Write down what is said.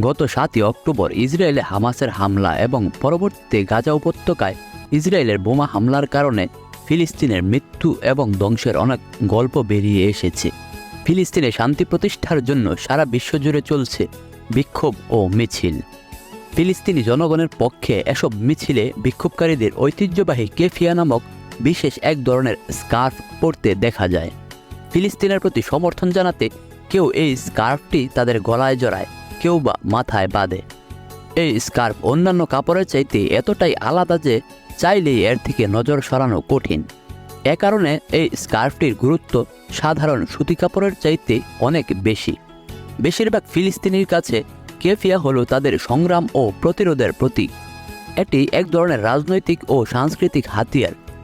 গত সাতই অক্টোবর ইসরায়েলে হামাসের হামলা এবং পরবর্তীতে গাজা উপত্যকায় ইসরায়েলের বোমা হামলার কারণে ফিলিস্তিনের মৃত্যু এবং ধ্বংসের অনেক গল্প বেরিয়ে এসেছে। ফিলিস্তিনে শান্তি প্রতিষ্ঠার জন্য সারা বিশ্বজুড়ে চলছে বিক্ষোভ ও মিছিল। ফিলিস্তিনি জনগণের পক্ষে এসব মিছিলে বিক্ষোভকারীদের ঐতিহ্যবাহী কেফিয়া নামক বিশেষ এক ধরনের স্কার্ফ পরতে দেখা যায়। ফিলিস্তিনের প্রতি সমর্থন জানাতে কেউ এই স্কার্ফটি তাদের গলায় জড়ায়। কেউ বা মাথায় বাঁধে। এই স্কার্ফ অন্যান্য কাপড়ের চাইতে এতটাই আলাদা যে চাইলেই এর থেকে নজর সরানো কঠিন। এ কারণে এই স্কার্ফটির গুরুত্ব সাধারণ সুতি কাপড়ের চাইতে অনেক বেশি। বেশিরভাগ ফিলিস্তিনির কাছে কেফিয়া হলো তাদের সংগ্রাম ও প্রতিরোধের প্রতীক। এটি এক ধরনের রাজনৈতিক ও সাংস্কৃতিক হাতিয়ার।